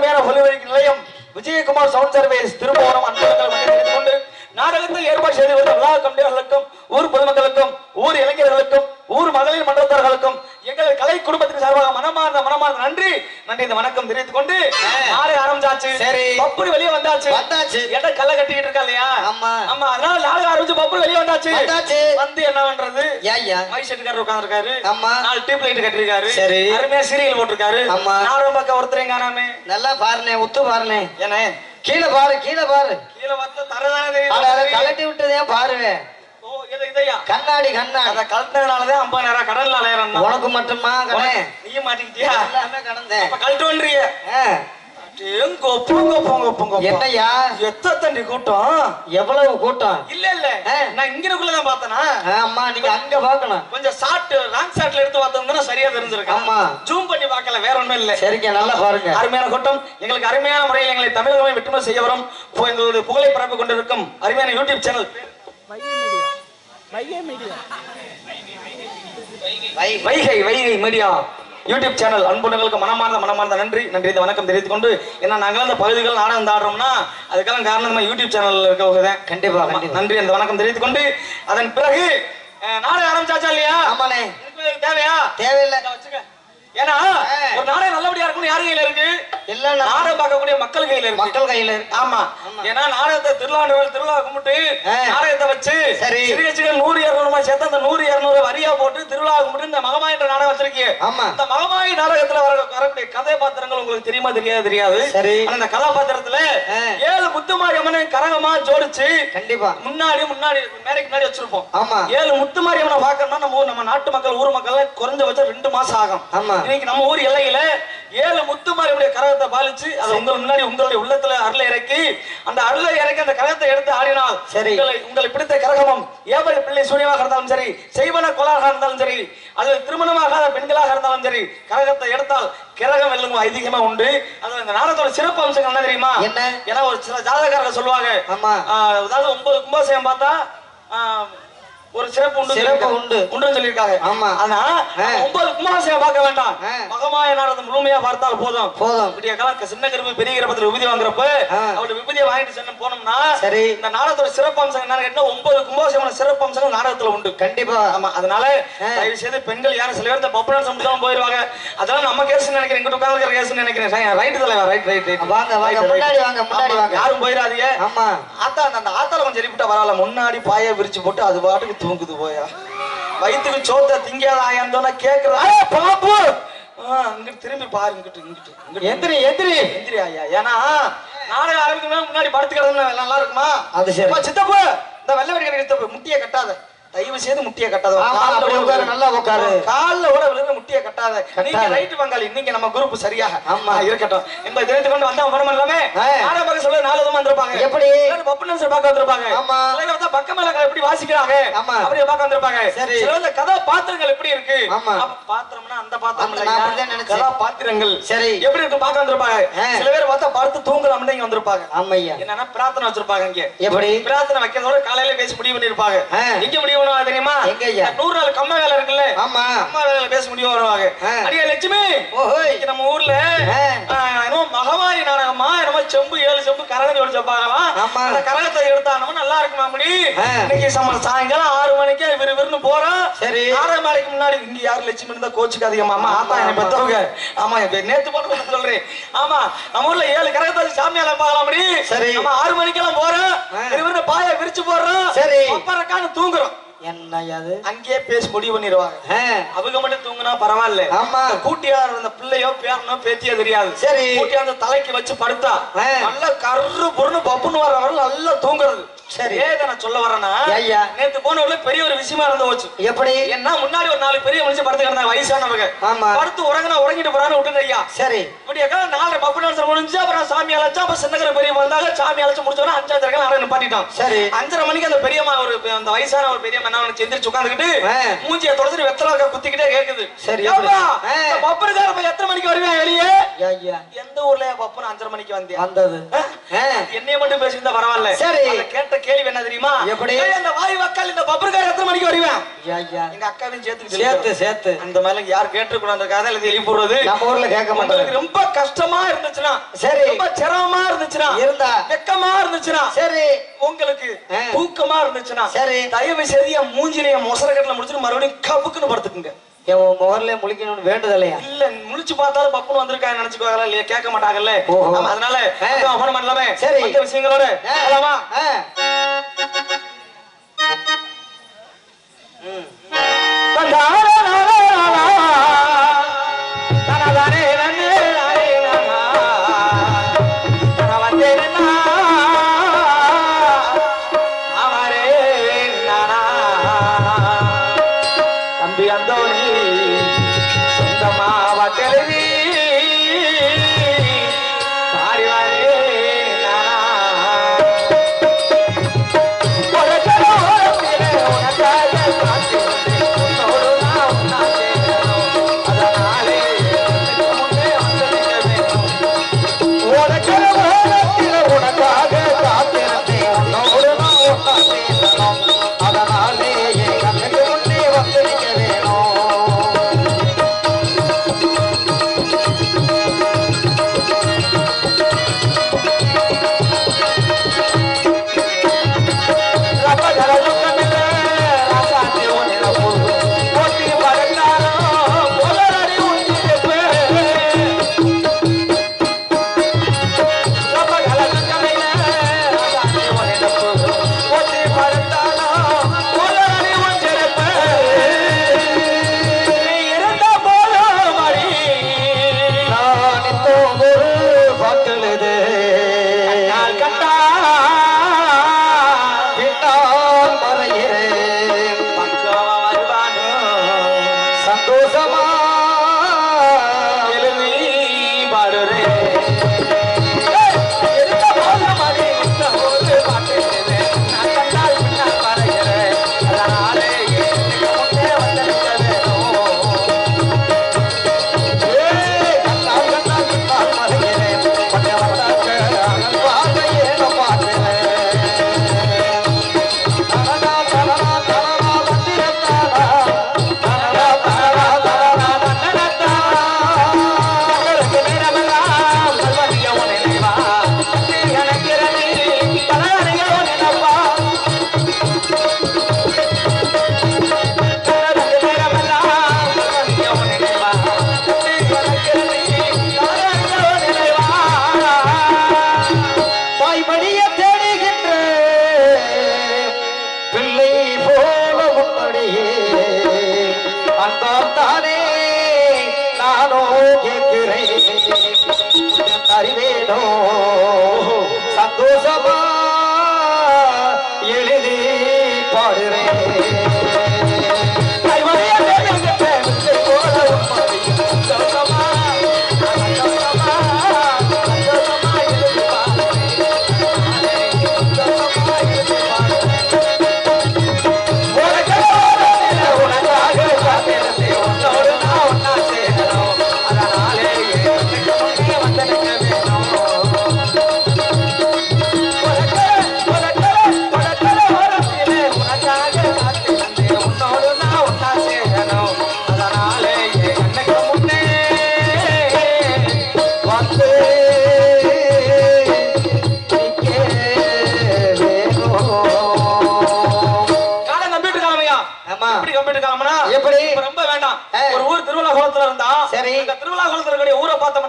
அருமையான ஒலிவரி நிலையம் Vijayakumar sound service Thiruppuvanam அன்பர்கள் கொண்டு நாடகத்தில் ஏற்பாடு செய்து வந்த விழா கமிட்டியாளர்களுக்கும் ஊர் பொதுமக்களுக்கும் ஊர் இளைஞர்களுக்கும் ஊர் மகளிர் மன்றத்தார்களுக்கும் எங்கள் கலை குடும்பத்தின் சார்பாக மனமார்ந்த மனமார்ந்த நன்றி. நன்றி இந்த வணக்கம் தெரிவித்துக் கொண்டு நாளை ஆரம்பிச்சாச்சு. சரி. பப்புனு வெளியே வந்தாச்சு. வந்தாச்சு. எடை கல்ல கட்டிக்கிட்டு இருக்கா இல்லையா? ஆமா. ஆமா அதனால நாளை ஆரம்பிச்சு பப்புனு வெளியே வந்தாச்சு. வந்தாச்சு. வந்து என்ன பண்றது? ஏய்யா மை செட்டுக்காரர் உட்கார்ந்திருக்காரு. ஆமா. நாலு டியூப் லைட் கட்டிருக்காரு சரி. அருமையா சீரியல் போட்டிருக்காரு. ஆமா. நானும் பக்கம் ஒருத்தரையும் காணாமே நல்லா பாருனே உத்து பாருனே ஏனே? கீழே பாரு கீழே பாரு. கீழே பார்த்து தரதானே கலட்டி விட்டதே பாருவே ஓ இது இதையா கண்ணாடி கண்ணாடி. அத கழட்டினதுனாலதான் ஐம்பதாயிரம் கடன்ல அலையறேன் உனக்கு மட்டுமா கடை நீயும் மாட்டிக்கிட்டியா? எல்லாமே கடந்தேன். அப்ப கழட்டுவன்றிய ஆ, எங்க போங்க போங்க போங்க என்னய்யா? எத்த தண்டி கூட்டம்? எவ்வளவு கூட்டம்? இல்ல இல்ல. நான் இங்கனக்குள்ளதான் பார்த்தனா? ஆமா நீங்க அங்க பாக்கணும் கொஞ்சம் ஷார்ட் ராங் ஷாட்ல எடுத்து பார்த்தோம்னா சரியா தெரிஞ்சிருக்கும் ஆமா. ஜூம் பண்ணி பார்க்கல வேற ஒண்ணும் இல்ல. சரிங்க நல்லா பாருங்க. அருமையான கூட்டம். எங்களுக்கு அருமையான முறையில் எங்களை தமிழகமே வெற்றுமை செய்ய வரும். எங்களுடைய புகழை பரப்பி கொண்டிருக்கும் அருமையான யூடியூப் சேனல். வை Vaigai Vaigai media YouTube channel. அன்புணங்களுக்கு மனமார்ந்த மனமார்ந்த நன்றி. நன்றி இந்த வணக்கம் தெரிவித்துக் கொண்டு ஏன்னா நாங்கள் அந்த பகுதிகள் நாடகம் ஆடுறோம்னா அதுக்கெல்லாம் காரணம் நம்ம யூடியூப் சேனல் இருக்கவங்க தான் கண்டிப்பா. நன்றி அந்த வணக்கம் தெரிவித்துக் கொண்டு அதன் பிறகு நாடகம் ஆரம்பிச்சாச்சா இல்லையா? ஆமாண்ணே. தேவையா? தேவையில்லை. வச்சுக்க. ஏன்னா ஒரு நாடகம் நல்லபடியா இருக்கணும் யார் கையில இருக்கு? எல்லாம் நாடகம் பார்க்கக்கூடிய மக்கள் கையில இருக்கு. மக்கள் கையில இருக்கு. ஆமா. ஏன்னா நாடகத்தை திருவிழாண்டவர்கள் திருவிழா கும்பிட்டு. நாடகத்தை வச்சு சரி. சிறுகட்சிகள் நூறு இருநூறுமா சேர்த்து அந்த நூறு இருநூறு வரியா போட்டு திருவிழா கும்பிட்டு இந்த மகமாய் என்ற நாடகம் வச்சிருக்கீங்க ஆமா. இந்த மகமாய் நாடகத்துல வர வரக்கூடிய கதாபாத்திரங்கள் உங்களுக்கு தெரியுமா தெரியாது தெரியாது? சரி. இந்த கதாபாத்திரத்துல. ஏழு முத்துமாரி அம்மனை கரகமா ஜோடிச்சு கண்டிப்பா. முன்னாடி முன்னாடி மேடைக்கு முன்னாடி வச்சிருப்போம். ஆமா. ஏழு முத்துமாரி அம்மனை பார்க்கணும்னா நம்ம நம்ம நாட்டு மக்கள் ஊர் மக்கள் குறைஞ்சபட்சம் ரெண்டு மாசம் ஆகும். ஆமா. இன்னைக்கு நம்ம ஊர் எல்லையில ஏழு முத்துமாரியுடைய கரகத்தை பாலிச்சு அதை உங்கள் முன்னாடி உங்களுடைய உள்ளத்துல அருளை இறக்கி அந்த அருளை இறக்கி அந்த கரகத்தை எடுத்து ஆடினால் சரி. உங்களை உங்களை பிடித்த கரகமும் ஏவல் பிள்ளை சூரியமாக இருந்தாலும் சரி செய்வன கொலாக இருந்தாலும் சரி அது திருமணமாகாத பெண்களாக இருந்தாலும் சரி கரகத்தை எடுத்தால் கிரகம் வெல்லும் ஐதீகமா உண்டு அது இந்த நாடகத்தோட சிறப்பு அம்சங்கள் என்ன தெரியுமா என்ன? ஏன்னா ஒரு சில ஜாதகக்காரங்க சொல்லுவாங்க ஆமா. அதாவது ஒன்பது கும்பாசயம் பார்த்தா ஒரு சிறப்பு உண்டு சிறப்பு. உண்டு. உண்டுன்னு சொல்லியிருக்காங்க ஆமா. ஆனா. ஒன்பது கும்பாசயம் பார்க்க வேண்டாம். மகமாய நாடகம் முழுமையா பார்த்தால் போதும் போதும் விடிய காலம் சின்ன கருப்பு பெரிய கருப்பத்துல விபூதி வாங்குறப்ப ஆ. அவளை விபூதியை வாங்கிட்டு சென்று போனோம்னா சரி. இந்த நாடகத்தோட சிறப்பு அம்சம் என்னன்னு கேட்டா ஒன்பது கும்பாசமான சிறப்பு அம்சங்கள் நாடகத்துல உண்டு கண்டிப்பா ஆமா அதனால. தயவு செய்து பெண்கள் யாரும் சில பேர் பப்பனம் சமைச்சாலும் போயிருவாங்க அதெல்லாம் நம்ம கேஸ் நினைக்கிறேன் இங்கிட்டு உட்கார்ந்து கேஸ் நினைக்கிறேன் ரைட் தலைவா ரைட் ரைட் ரைட் வாங்க, வாங்க, முன்னாடி வாங்க, முன்னாடி வாங்க. யாரும் போயிடாதீங்க ஆமா ஆத்தா அந்த ஆத்தால கொஞ்சம் எழுப்பிட்டா பரவாயில்ல முன்னாடி பாய விரிச்சு போட்டு அது பாட்டுக்கு தூங்குது போயா? வயிற்றுக்கு சோத்த திங்காத ஆயாந்தோன்னா கேக்குறா. "ஏய், பாப்பு இங்கிட்டு திரும்பி பாரு இங்கிட்டு இங்கிட்டு எந்திரி எந்திரி. எந்திரி ஐயா. ஏன்னா நாடகம் ஆரம்பிக்கணும் முன்னாடி படுத்து கிடந்தா நல்லா இருக்குமா? அது சரி. சித்தப்பு இந்த வெள்ளை வெடிக்கிற சித்தப்பு முட்டியை கட்டாத. தயவு செய்து முட்டியை கட்டாத ஆமா, நல்லா உட்காரு. கால்ல கூட விழுந்து முட்டியை கட்டாத நீங்க. ரைட் பங்காளி நீங்க நம்ம குரூப் சரியாக ஆமா. இருக்கட்டும் என்பதை தெரிந்து கொண்டு வந்தா வரணும் எல்லாமே. நாடகம் பார்க்க சொல்ல நாலு விதமா வந்திருப்பாங்க எப்படி? சிலர் பப்புனம் சார் பார்க்க வந்திருப்பாங்க ஆமா. சிலர் வந்து எப்படி வாசிக்கிறாங்க ஆமா. அப்படி பார்க்க வந்திருப்பாங்க சரி. சிலர் வந்து கதாபாத்திரங்கள் எப்படி இருக்கு ஆமா. பாத்திரம்னா அந்த பாத்திரம் நினைச்சேன். கதாபாத்திரங்கள் சரி. எப்படி இருக்கு பார்க்க வந்திருப்பாங்க. சில பேர் பார்த்தா படுத்து தூங்கலாம்னு இங்க வந்திருப்பாங்க ஆமையா என்னன்னா பிரார்த்தனை வச்சிருப்பாங்க இங்க எப்படி பிரார்த்தனை வைக்கிறதோட காலையில பேசி முடிவு பண்ணிருப்பாங்க ஆ. எங்க பண்ணுவாங்க தெரியுமா? நூறு நாள் கம்ம வேலை இருக்குல்ல? ஆமா. அம்மா வேலையில பேச முடியும் வருவாங்க. அடியா லட்சுமி! நம்ம ஊர்ல என்னமோ மகமாயி நாடகமா என்னமோ செம்பு ஏழு செம்பு கரகம் ஜோடி செப்பாங்களாம் ஆமா. அந்த கரகத்தை எடுத்தானமோ நல்லா இருக்குமா முடி. இன்னைக்கு சம சாயங்காலம் ஆறு மணிக்கு விறுவிறுன்னு போறோம் சரி. ஆறரை மணிக்கு முன்னாடி இங்க யாரு லட்சுமி இருந்தா கோச்சுக்காதீங்க மாமா ஆத்தா என்னை பெத்தவங்க. ஆமா இப்ப நேத்து போட்டு சொல்றேன். ஆமா நம்ம ஊர்ல ஏழு கரகத்தை சாமியால பார்க்கலாம் முடி சரி. நம்ம ஆறு மணிக்கெல்லாம் போறோம். பாய விரிச்சு போடுறோம். சரி. அப்புறம் தூங்குறோம். என்னய்யா அது அங்கேயே பேசி முடிவு பண்ணிடுவாங்க அவங்க மட்டும் தூங்குனா பரவாயில்ல ஆமா. இந்த கூட்டியார் அந்த பிள்ளையோ பேரனோ பேத்தியோ தெரியாது சரி. கூட்டியார் அந்த தலைக்கு வச்சு படுத்தா. நல்லா கரு பொருன்னு பப்புன்னு வர வர நல்லா தூங்குறது சரி. ஏதை நான் சொல்ல வரேன்னா ஐயா. நேத்து போன உள்ள பெரிய ஒரு விஷயமா இருந்து போச்சு எப்படி என்ன முன்னாடி ஒரு நாலு பெரிய மனுஷன் படுத்து கிடந்தாங்க வயசானவங்க ஆமா. படுத்து உறங்கினா உறங்கிட்டு போறான்னு விட்டுங்க ஐயா சரி இப்படி எல்லாம் நாலரை பப்பு நாள் முடிஞ்சு அப்புறம் சாமி அழைச்சா அப்ப சின்னகர பெரிய வந்தாங்க சாமி அழைச்சு முடிச்சோன்னா அஞ்சாவது நிப்பாட்டிட்டோம் சரி. அஞ்சரை மணிக்கு அந்த பெரியம்மா ஒரு அந்த வயசான ஒரு பெரியம்மா பண்ணி செந்திரிச்சு உட்காந்துக்கிட்டு. மூஞ்சிய தொடச்சு வெத்தலாக்க குத்திக்கிட்டே கேக்குது. சரி, பப்பனுக்கார பையன் எத்தனை மணிக்கு வருவேன் வெளியே? எந்த ஊர்ல பப்புனு அஞ்சரை மணிக்கு வந்தியா வந்தது. என்னைய மட்டும் பேசியிருந்தா பரவாயில்ல. சரி. கேட்ட கேள்வி என்ன தெரியுமா? எப்படி? அந்த வாய் வக்கால் இந்த பப்பனுக்கார எத்தனை மணிக்கு வருவேன் எங்க அக்காவையும் சேர்த்து சேர்த்து சேர்த்து. அந்த மாதிரி யார் கேட்டுக்கூடாதுக்காக எழுதி எழுப்பி போடுறது? நம்ம ஊர்ல கேட்க மாட்டாங்க ரொம்ப கஷ்டமா இருந்துச்சுன்னா சரி. ரொம்ப சிரமமா இருந்துச்சுன்னா இருந்தா. வெக்கமா இருந்துச்சுன்னா சரி. உங்களுக்கு. தூக்கமா இருந்துச்சுன்னா சரி. தயவு செய்து என் மூஞ்சில என் மொசர கட்டில முடிச்சுட்டு மறுபடியும் கவுக்குன்னு படுத்துக்குங்க. என் முகர்ல முழிக்கணும்னு வேண்டுதலையா இல்ல முழிச்சு பார்த்தாலும் பப்புன்னு வந்திருக்காங்க நினைச்சுக்குவாங்களா இல்லையா? கேட்க மாட்டாங்கல்ல. ஆமா, அதனால. அவன் பண்ணலாமே. சரி. விஷயங்களோட ஆ.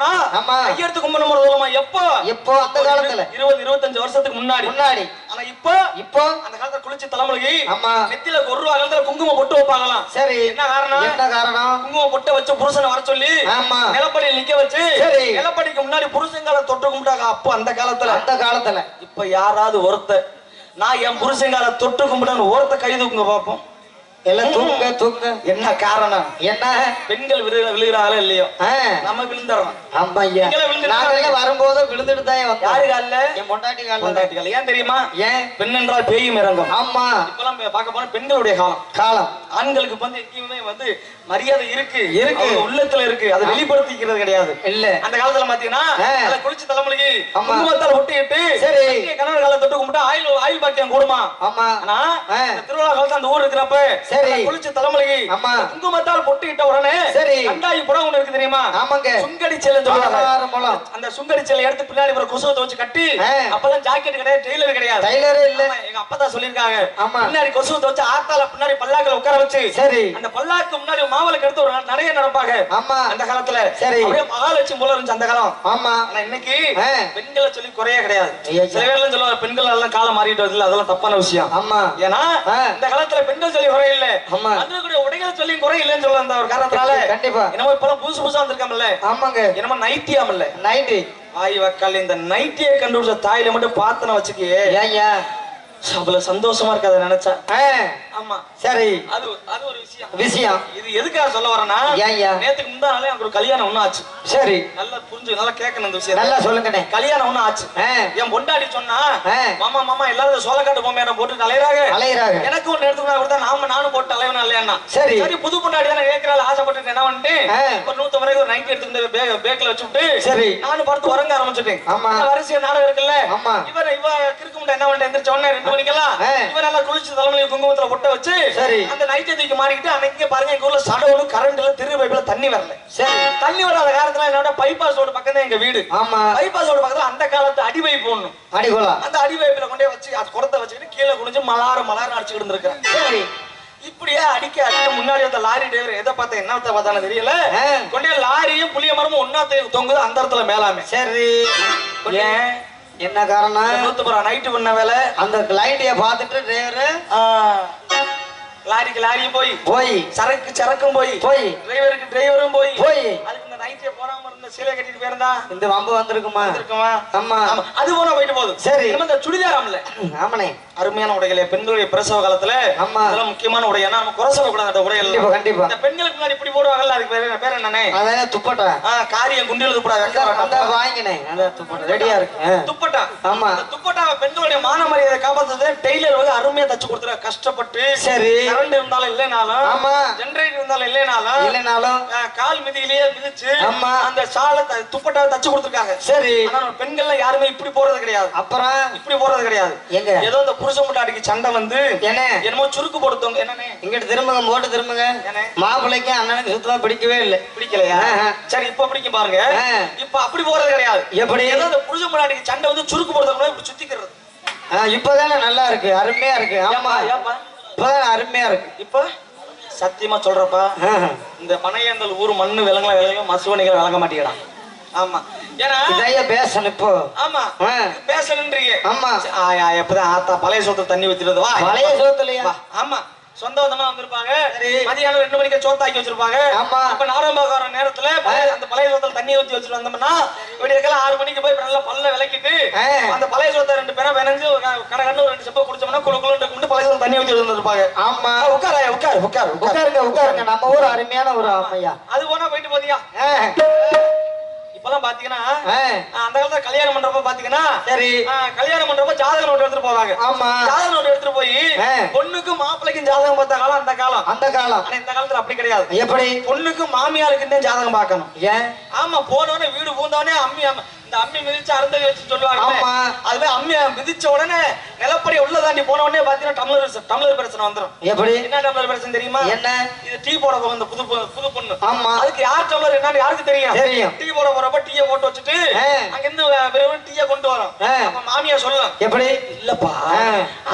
பார்த்தோம்னா ஆமா. ஐயர்த்து கும்பணும் மூலமா எப்போ? எப்போ? அந்த காலத்துல. இருபது இருபத்தஞ்சு வருஷத்துக்கு முன்னாடி. முன்னாடி. ஆனா இப்போ? இப்போ? அந்த காலத்துல குளிச்சு தலைமுறைக்கு ஆமா. நெத்தியில ஒரு ரூபா காலத்துல குங்குமம் பொட்டு வைப்பாங்களாம். சரி. என்ன காரணம்? என்ன காரணம்? குங்குமம் பொட்டை வச்சு புருஷனை வர சொல்லி ஆமா. நிலப்படியில் நிக்க வச்சு சரி. நிலப்படிக்கு முன்னாடி புருஷங்கால தொட்டு கும்பிட்டாங்க. அப்போ அந்த காலத்துல. அந்த காலத்துல. இப்ப யாராவது ஒருத்த நான் என் புருஷங்கால தொட்டு கும்பிடன்னு ஓரத்தை கை தூக்குங்க பார்ப்போம் எல்லாம் தூங்க தூங்க என்ன காரணம்? என்ன? பெண்கள் விழுகிற விழுகிறாங்களோ இல்லையோ? நம்ம விழுந்துறோம். ஆமா ஐயா நாங்களே வரும்போது விழுந்துட்டு தான் யாரு காலில்? என் பொண்டாட்டி காலில் கொண்டாட்டிகள் ஏன் தெரியுமா? ஏன்? பெண் என்றால் பேயும் இறங்கும். ஆமா. இப்பெல்லாம் பார்க்க போனா பெண்களுடைய காலம். காலம். ஆண்களுக்கு வந்து எங்கேயுமே வந்து மரியாதை இருக்கு இருக்கு. உள்ளத்துல இருக்கு அதை வெளிப்படுத்திக்கிறது கிடையாது இல்ல அந்த காலத்துல பாத்தீங்கன்னா குளிச்சு தலைமுறைக்கு ஆமா. குங்குமத்தால் ஒட்டிட்டு சரி. கணவர் காலை தொட்டு கும்பிட்டா ஆயில் ஆயில் பாக்கியம் கூடுமா ஆமா ஆனா திருவிழா காலத்துல அந்த ஊர் இருக்கிறப்ப சரி. குளிச்சு தலைமுறைக்கு ஆமா. குங்குமத்தால் பொட்டிட்ட உடனே சரி. கண்டாயி புடம் ஒண்ணு இருக்கு தெரியுமா ஆமாங்க சுங்கடி செல்லுன்னு சொல்லுவாங்க அந்த சுங்கடி செல்லை எடுத்து பின்னாடி ஒரு கொசுவத்தை வச்சு கட்டி. அப்பெல்லாம் ஜாக்கெட் கிடையாது டெய்லர் கிடையாது டைலரே இல்ல எங்க அப்பா தான் சொல்லிருக்காங்க ஆமா. பின்னாடி கொசுவத்தை வச்சு ஆத்தால பின்னாடி பல்லாக்கில் உட்கார வச்சு சரி அந்த பல்லாக்கு முன்னாடி மாவளுக்கு எடுத்து ஒரு நடைய நடப்பாங்க. ஆமா. அந்த காலத்துல. சரி. அப்படியே மகாலட்சுமி போல இருந்துச்சு அந்த காலம். ஆமா. ஆனா இன்னைக்கு. பெண்களை சொல்லி குறைய கிடையாது. சில பேர்லாம் சொல்லுவாங்க பெண்கள் எல்லாம் காலம் மாறிட்டு வருது அதெல்லாம் தப்பான விஷயம். ஆமா. ஏன்னா. இந்த காலத்துல பெண்கள் சொல்லி குறை இல்ல. ஆமா. அதனுடைய உடைகளை சொல்லி குறை இல்லைன்னு சொல்ல அந்த ஒரு காரணத்தினால கண்டிப்பா. என்னமோ இப்பெல்லாம் புதுசு புதுசா வந்திருக்காமல்ல. ஆமாங்க. என்னமோ நைட்டியாமல்ல நைட்டு ஆய் வக்கால் இந்த நைட்டியை கண்டுபிடிச்ச தாயில மட்டும் பார்த்தன வச்சுக்கே ஏய்யா அவ்வளவு சந்தோஷமா இருக்கு அதை நினைச்சா. ஆமா. சரி. அது அது ஒரு விஷயம். விஷயம். இது எதுக்காக சொல்ல வரேன்னா ஏய்யா நேத்துக்கு முந்தா நாளே எனக்கு ஒரு கல்யாணம் ஒண்ணு ஆச்சு. சரி. நல்லா புரிஞ்சு நல்லா கேட்கணும் இந்த விஷயம் நல்லா சொல்லுங்கண்ணே. கல்யாணம் ஒண்ணு ஆச்சு. என் பொண்டாடி சொன்னா. மாமா மாமா எல்லாரும் சோளக்காட்டு பொம்மை போட்டு அலையறாங்க? அலையிறாங்க. எனக்கு ஒண்ணு எடுத்துக்கா கொடுத்தா நாம நானும் போட்டு அலைவனா இல்லையா சரி. சரி புது பொண்டாடி தானே கேட்கறாள் ஆசைப்பட்டு என்ன பண்ணிட்டு. ஒரு நூத்தம்பது ரூபாய்க்கு ஒரு நைட் எடுத்துக்கிட்டு பேக் பேக்ல வச்சுட்டு சரி. நானும் படுத்து உறங்க ஆரம்பிச்சுட்டேன். ஆமா. வரிசையா நாடகம் இருக்குல்ல? ஆமா. இவன் இவ கிறுக்கு முட்டை என்ன பண்ணிட்டு எந்திரிச்ச உடனே இவன் நல்லா குளிச்சு தலைமையில குங்குமத்துல பொட்ட வச்சு சரி. அந்த நைட்டை தூக்கி மாறிக்கிட்டு அன்னைக்கு பாருங்க எங்க ஊர்ல சடவுன்னு கரண்ட்ல திரு பைப்ல தண்ணி வரல. சரி. தண்ணி வராத காலத்துல என்னோட பைபாஸ் ரோடு பக்கம் தான் எங்க வீடு. ஆமா. பைபாஸ் ரோடு பக்கத்துல அந்த காலத்து அடி பைப் போடணும். அடிகோலா அந்த அடி பைப்ல கொண்டே வச்சு அது குடத்தை வச்சுக்கிட்டு கீழே குனிஞ்சு மலார மலார அடிச்சுக்கிட்டு இருந்திருக்கேன் சரி. இப்படியே அடிக்க அடிக்க முன்னாடி அந்த லாரி டிரைவர் எதை பார்த்தா என்னத்த பார்த்தானு தெரியல. கொண்டே லாரியும் புளிய மரமும் ஒன்னா தொங்குது அந்த இடத்துல மேலாமே. சரி. ஏன்? என்ன காரணம்? நூத்து போற நைட்டு பண்ண வேலை. அந்த லைட்டைய பார்த்துட்டு டிரைவரு லாரிக்கு லாரியும் போய் போய் சரக்கு சரக்கும் போய் போய் டிரைவருக்கு டிரைவரும் போய் போய் அதுக்கு நைட்டே போடாம இருந்த சீலை கட்டிட்டு போயிருந்தா? இந்த வம்பு வந்திருக்குமா? இருக்குமா ஆமா அது போனா போயிட்டு போகுது. சரி. நம்ம இந்த சுடிதாராம்ல ஆமாண்ணே. அருமையான உடைகளே பெண்களுடைய பிரசவ காலத்துல ஆமா. இதெல்லாம் முக்கியமான உடை ஏன்னா நம்ம குறை சொல்லக்கூடாது அந்த உடைகள் கண்டிப்பா கண்டிப்பா. இந்த பெண்களுக்கு முன்னாடி இப்படி போடுவாங்கல்ல அதுக்கு பேரு பேர் அதான் துப்பட்டா? ஆ, காரியம் குண்டில் துப்படா அந்த அந்த துப்பட்டா ரெடியா இருக்கு. ஆ. துப்பட்டா. ஆமா. அந்த துப்பட்டாவை பெண்களுடைய மான மரியாதை காப்பாத்துறது டெய்லர் வந்து அருமையா தச்சு கொடுத்துற கஷ்டப்பட்டு சரி. கரண்ட் இருந்தாலும் இல்லைனாலும் ஆமா. ஜெனரேட்டர் இருந்தாலும் இல்லைனாலும் இல்லைனாலும். கால் மிதியிலேயே மிதிச்சு ஆமா. அந்த சாலை த- துப்பட்டாவை தச்சு கொடுத்துருக்காங்க. சரி. பெண்கள்லாம் யாருமே இப்படி போறது கிடையாது. அப்புறம்? இப்படி போறது கிடையாது. எங்க? ஏதோ இந்த புருஷன் முட்டாடிக்கு சண்டை வந்து என்ன? என்னமோ சுருக்கு போடுத்தவங்க. என்னன்னே இங்கிட்டு திரும்புங்க போட்டு திரும்புங்க. மாப்பிள்ளைக்கு அண்ணனுக்கு சுத்தமா பிடிக்கவே இல்லை. பிடிக்கலையா. சரி இப்ப பிடிக்கும் பாருங்க. இப்ப அப்படி போறது கிடையாது. எப்படி? ஏதோ இந்த புருஷன் முன்னாடிக்கு சண்டை வந்து சுருக்கு போடுறதுக்கு இப்படி சுத்திக்கிறது. இப்பதானே நல்லா இருக்கு. அருமையா இருக்கு. ஆமா. இப்பதானே அருமையா இருக்கு. இப்ப? சத்தியமா சொல்றப்பா. இந்த பனையந்தல் ஊர் மண்ணு விலங்குல விலங்கும் மசுவணிகள் விளங்க மாட்டேங்கிறான் ஆமா. ஏன்னா இதைய பேசணும் இப்போ. ஆமா. பேசணுன்றீங்க. ஆமா. எப்பதான் ஆத்தா பழைய சொத்து தண்ணி ஊத்திடுது வா. பழைய சோத்துலயா. ஆமா. சொந்த பந்தமா வந்திருப்பாங்க. மதியானம் ரெண்டு மணிக்கு சோத்தாக்கி வச்சிருப்பாங்க. ஆமா. இப்ப நாரம்பாக்கார நேரத்துல அந்த பழைய சோத்துல தண்ணி ஊத்தி வச்சுட்டு வந்தோம்னா விடியற்கால ஆறு மணிக்கு போய் நல்லா பல்ல விளக்கிட்டு. அந்த பழைய சோத்தை ரெண்டு பேரும் வினைஞ்சு கடை கண்ணு ரெண்டு செப்ப குடிச்சோம்னா குளு குளு இருக்கும்போது பழைய சோத்துல தண்ணி ஊத்தி வச்சிருப்பாங்க ஆமா. உட்கார உட்காரு உட்காரு உட்காரு. உட்காருங்க உட்காருங்க. நம்ம ஊர் அருமையான ஒரு ஆமையா அது போனா போயிட்டு போதியா? இப்பெல்லாம் பாத்தீங்கன்னா அந்த காலத்துல கல்யாணம் பண்றப்ப பாத்தீங்கன்னா சரி. கல்யாணம் பண்றப்ப ஜாதக நோட்டு எடுத்துட்டு போவாங்க. ஆமா. ஜாதக நோட்டு எடுத்துட்டு போய். பொண்ணுக்கும் மாப்பிள்ளைக்கும் ஜாதகம் பார்த்த காலம் அந்த காலம். அந்த காலம். ஆனா இந்த காலத்துல அப்படி கிடையாது. எப்படி? பொண்ணுக்கு மாமியாருக்கு தான் ஜாதகம் பார்க்கணும். ஏன்? ஆமா போனவனே வீடு பூந்தவனே அம்ம- இந்த அம்மி மிதிச்சு அருந்ததி வச்சு சொல்லுவாங்க. ஆமா. அதுவே அம்மி மிதிச்ச உடனே நிலப்படி உள்ள தாண்டி போன உடனே பாத்தீங்கன்னா டம்ளர் டம்ளர் பிரச்சனை வந்துரும். எப்படி? என்ன டம்ளர் பிரச்சனை தெரியுமா? என்ன? இது டீ போட போகும் இந்த புது புது பொண்ணு. ஆமா. அதுக்கு யார் டம்ளர் என்னன்னு யாருக்கு தெரியும்? தெரியும். டீ போட போறப்ப டீயை போட்டு வச்சுட்டு. அங்க இருந்து வெறும் டீயை கொண்டு வரும். அப்ப மாமியா சொல்லும் எப்படி? இல்லப்பா.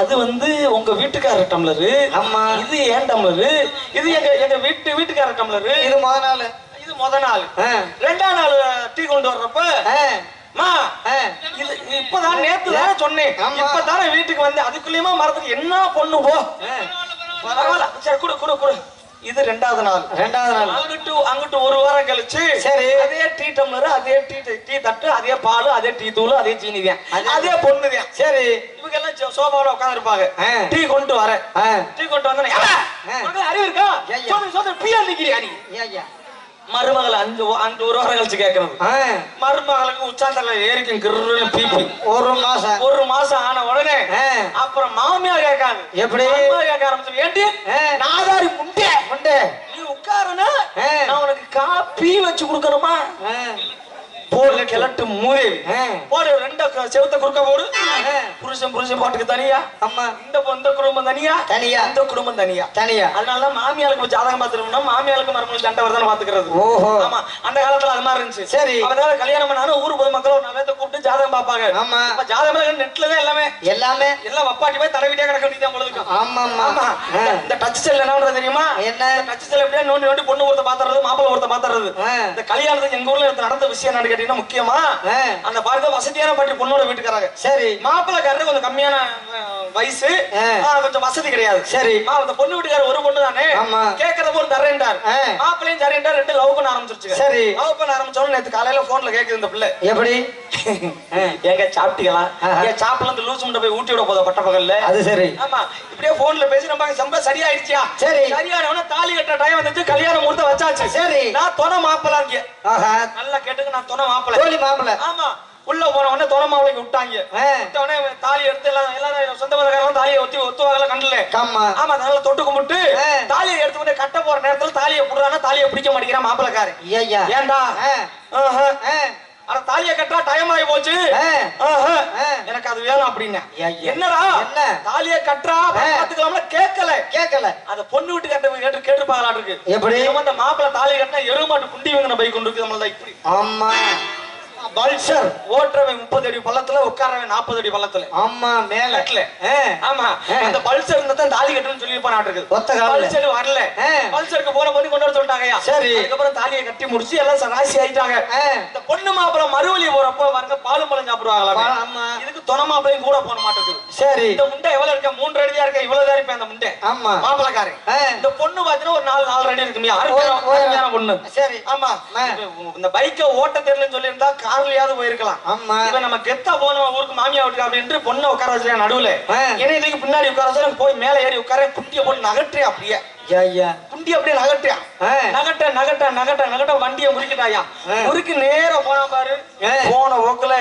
அது வந்து உங்க வீட்டுக்காரர் டம்ளரு. ஆமா. இது ஏன் டம்ளரு? இது எங்க எங்க வீட்டு வீட்டுக்காரர் டம்ளரு. இது முத நாள். இது முத நாள். ரெண்டாம் நாள் டீ கொண்டு வர்றப்ப இப்பதான் நேத்து தானே சொன்னேன். இப்பதானே வீட்டுக்கு வந்து அதுக்குள்ளேயுமா மரத்துக்கு என்ன பொண்ணு போ. பரவாயில்ல. சரி குடு குடு குடு. இது ரெண்டாவது நாள். ரெண்டாவது நாள். அங்கிட்டு அங்கிட்டு ஒரு வாரம் கழிச்சு சரி. அதே டீ டம்ளர் அதே டீ டீ தட்டு அதே பால் அதே டீ தூள் அதே சீனி தான். அதே- பொண்ணு தான். சரி. இவங்க எல்லாம் சோபாவோட உட்கார்ந்து இருப்பாங்க. டீ கொண்டு வரேன். ஆ. டீ கொண்டு வந்தேன். அறிவு இருக்கா. சோதனை சோதனை பியா நிக்கிறியா நீ? மருமகள் அஞ்சு அஞ்சு ஒரு வாரம் கழிச்சு கேட்கறது. ஆ, மருமகளுக்கு உச்சாந்தல ஏறிக்கும் கிருன்னு பிபி ஒரு மாசம். ஒரு மாசம் ஆன உடனே. அப்புறம் மாமியார் கேட்காங்க. எப்படி? கேட்க ஆரம்பிச்சு ஏண்டி. நாதாரி முண்டே. உண்டு நீ உட்காருனா. நான் உனக்கு காப்பி வச்சு கொடுக்கணுமா? போடு கிளட்டு மூதேவி. போடு ரெண்ட செவுத்த குறுக்க போடு. புருஷன் புருஷன் பாட்டுக்கு தனியா? ஆமா. இந்த இந்த குடும்பம் தனியா? தனியா. இந்த குடும்பம் தனியா. தனியா. அதனாலதான் மாமியாளுக்கு ஜாதகம் பார்த்துருக்கோம்னா மாமியாளுக்கு மருமகள் சண்டை வருதான்னு பாத்துக்கிறது ஓஹோ. ஆமா. அந்த காலத்துல அது மாதிரி இருந்துச்சு. சரி. அதனால கல்யாணம் பண்ணாலும் ஊர் பொதுமக்கள் ஒரு நல்லதை கூப்பிட்டு ஜாதகம் பார்ப்பாங்க. ஆமா. இப்ப ஜாதகம் நெட்ல தான் எல்லாமே. எல்லாமே. எல்லாம் வப்பாட்டி போய் தடவிட்டே கிடக்க வேண்டியது உங்களுக்கு. ஆமா. ஆமா. இந்த டச் செல் என்ன தெரியுமா? என்ன? டச் செல் எப்படியா நோண்டி நோண்டி பொண்ணு ஒருத்த பாத்துறது மாப்பிள்ளை ஒருத்த பாத்துறது. இந்த கல்யாணத்துக்கு எங்க ஊர்ல நடந்த விஷயம் என்னன்னு கேட்டீங்கன்னா முக்கியமா. அந்த பாருங்க வசதியான பாட்டி பொண்ணோட வீட்டுக்காரங்க. சரி. மாப்பிள்ளைக்காரரு கொஞ்சம் கம்மியான வயசு. கொஞ்சம் வசதி கிடையாது. சரி. அந்த பொண்ணு வீட்டுக்காரர் ஒரு பொண்ணு தானே ஆமா. கேட்கறத போல தரேன்டார். மாப்பிள்ளையும் தரேன்டார் ரெண்டு லவ் பண்ண ஆரம்பிச்சிருச்சு சரி. லவ் பண்ண ஆரம்பிச்சோன்னு நேத்து காலையில போன்ல கேக்குது இந்த பிள்ளை. எப்படி? ஏங்க சாப்பிட்டீங்களா. ஏன் சாப்பிடலாம் இந்த லூசு முண்டை போய் ஊட்டி விட போதா பட்ட பகல்ல? அது சரி. ஆமா. இப்படியே போன்ல பேசி நம்ம சம்ப சரியாயிடுச்சியா? சரி. சரியானவன தாலி கட்டுற டைம் வந்துச்சு கல்யாணம் முகூர்த்தம் வச்சாச்சு. சரி. நான் தொண மாப்பிளா இருக்கேன் ஆஹா. நல்லா கேட்டுக்கு நான் தொண மாப்பிள. தோழி மாப்பிள. ஆமா. உள்ள போன உடனே தொண மாப்பிளைக்கு விட்டாங்க. ஆ. விட்ட உடனே தாலி எடுத்து எல்லாம் எல்லாரும் சொந்த பந்தக்காரங்க தாலியை ஒத்தி ஒத்துவாங்கல கண்டல ஆமா. ஆமா அதனால தொட்டு கும்பிட்டு. தாலியை எடுத்து கொண்டு கட்ட போற நேரத்துல தாலியை புடுறானா தாலியை பிடிக்க மாட்டேங்கிறான் மாப்பிளக்காரன். ஏன்டா ஆ. ஆஹா. ஆ, அட தாலியை கட்டா டைம் ஆகி போச்சு. எனக்கு அது வேணும் அப்படின்னு. என்னடா என்ன? தாலியை கட்டுறா ஆ. பாத்துக்கலாம்ல கேட்கல கேட்கல அத பொண்ணு வீட்டு கட்ட கேட்டு கேட்டுருப்பாங்களா இருக்கு எப்படி? அந்த மாப்பிளை தாலி கட்டினா எருமாட்டு குண்டி வாங்கின பைக் கொண்டு இருக்கு நம்மள இப்படி ஆமா பல்சர் ஓட்டுறவன் முப்பது அடி பள்ளத்துல உட்காரவன் நாற்பது அடி பள்ளத்துல. ஆமா மேல. ஆமா. அந்த பல்சர் இருந்தா தான் தாலி கட்டணும்னு சொல்லி இருக்குது ஒத்த. பல்சர் வரல. பல்சருக்கு போன பண்ணி கொண்டு வர சொல்லிட்டாங்கய்யா. சரி. அதுக்கப்புறம் தாலியை கட்டி முடிச்சு எல்லாம் சராசி ஆயிட்டாங்க. இந்த பொண்ணு மாப்பிளை மறுவழி போறப்போ வரங்க பாலும் பழம் சாப்பிடுவாங்களா பா- ஆமா. இதுக்கு துணை மாப்பிளையும் கூட போன மாட்டேங்குது சரி. இந்த முண்டை எவ்வளவு இருக்க? மூன்று அடியா இருக்க. இவ்வளவு தான் இருப்பேன் அந்த முண்டை. ஆமா. மாப்பிளைக்காரன் ஆ. இந்த பொண்ணு பாத்தீங்கன்னா ஒரு நாலு நாலு அடி ஓ- அருமையான பொண்ணு. சரி. ஆமா. இந்த பைக்க ஓட்ட தெரியலன்னு சொல்லியிருந்தா கார்லயாவது போயிருக்கலாம். ஆமா. இப்ப நம்ம கெத்தா போனோம் ஊருக்கு மாமியா வீட்டுக்கு அப்படின்ட்டு பொண்ணை உட்கார வச்சிருக்கேன் நடுவுல. என்னை இதுக்கு பின்னாடி உட்கார வச்சு போய் மேல ஏறி உட்கார குண்டிய போட்டு நகட்டுறேன் அப்படியே. குண்டி அப்படியே நகட்டுறேன். ஆ. நகட்ட நகட்ட நகட்ட நகட்ட வண்டியை முறுக்கிட்டாயா. முறுக்கி நேரா போனா பாரு. போன ஓக்குல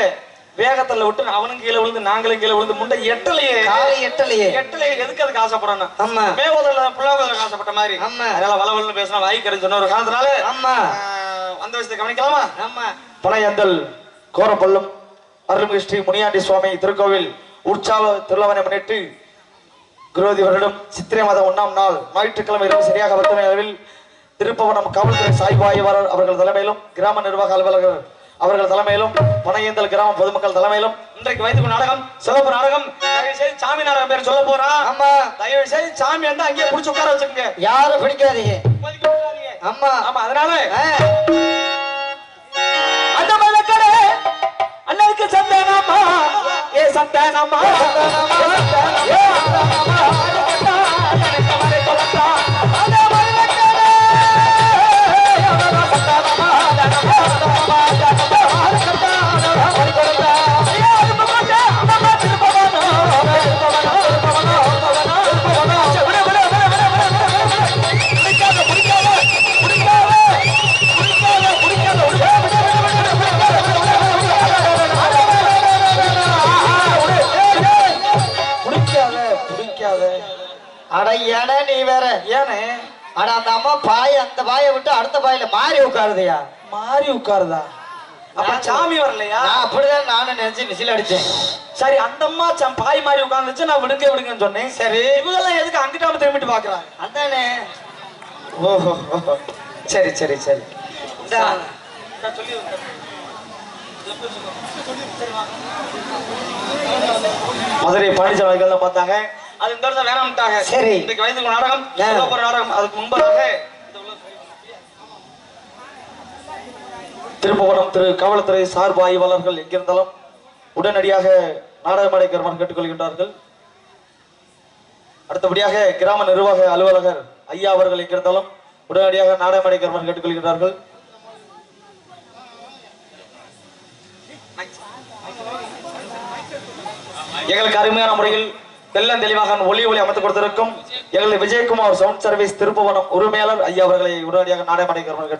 வேகத்துல விட்டு அவனும் கீழே விழுந்து நாங்களும் கீழே விழுந்து முண்டை எட்டலையே எட்டலையே. எட்டலையே எதுக்கு அதுக்கு ஆசைப்படணும் ஆமா. மேவோதல புள்ளாவதில் ஆசைப்பட்ட மாதிரி. ஆமா. அதெல்லாம் வளவலன்னு பேசினா வாய் கரைஞ்சு சொன்ன ஒரு காலத்தினால ஆமா. அந்த விஷயத்தை கவனிக்கலாமா? ஆமா. பனையந்தல் கோரப்பள்ளும் அருள்மிகு ஸ்ரீ முனியாண்டி சுவாமி திருக்கோவில் உற்சாக திருளவனை முன்னிட்டு குரோதி வருடம் சித்திரை மாதம் ஒண்ணாம் நாள் ஞாயிற்றுக்கிழமை இரவு சரியாக பத்து மணி அளவில் திருப்பவனம் காவல்துறை சாய்வாய்வாளர் அவர்கள் தலைமையிலும் கிராம நிர்வாக அலுவலர்கள் அவர்கள் தலைமையிலும் பனையந்தல் கிராம பொதுமக்கள் தலைமையிலும் இன்றைக்கு வைத்துக் நாடகம் சிறப்பு நாடகம். தயவு செய்து சாமி நாடகம் பேர் சொல்ல போறான் ஆமா. தயவு செய்து சாமி வந்து அங்கேயே புடிச்சு உட்கார வச்சுக்கோங்க. யாரும் பிடிக்காதீங்க. ஆமா. ஆமா அதனால அந்த மலக்கடை அண்ணனுக்கு சந்தானமா? ஏ சந்தானமா? ஏ சந்தானமா. விட்டு அடுத்த பாயில மாறி உட்காருதையா? மாறி உட்காருதா? அப்ப சாமி வரலையா? நான் அப்படிதான் நானும் நினைச்சு விசில் அடிச்சேன். சரி அந்த அம்மா பாய் மாதிரி உட்கார்ந்துச்சு நான் விடுங்க விடுங்கன்னு சொன்னேன். சரி. இவங்கெல்லாம் எதுக்கு அங்கிட்டாம திரும்பிட்டு பாக்குறாங்க? அதானே? ஓஹோ சரி சரி சரி. இந்த. மதுரை பழனிசாமிகள் தான் பார்த்தாங்க. அது இந்த இடத்துல வேணாம்ட்டாங்க. சரி. இன்னைக்கு வயதுக்கு நாடகம் நாடகம் அதுக்கு முன்பதாக திருப்பவனம் திரு காவல்துறை சார்பு ஆய்வாளர்கள் எங்கிருந்தாலும் உடனடியாக நாடகமடை கருமன் கேட்டுக்கொள்கின்றார்கள். அடுத்தபடியாக கிராம நிர்வாக அலுவலகர் ஐயா அவர்கள் எங்கிருந்தாலும் உடனடியாக நாடகமடை கருமன் கேட்டுக்கொள்கின்றார்கள். எங்களுக்கு அருமையான முறையில் தெல்லம் தெளிவாக ஒளி ஒளி அமைத்துக் கொடுத்திருக்கும் எங்களது விஜயகுமார் சவுண்ட் சர்வீஸ் திருப்புவனம் உரிமையாளர் ஐயா அவர்களை உடனடியாக நாடகமடை கருமன்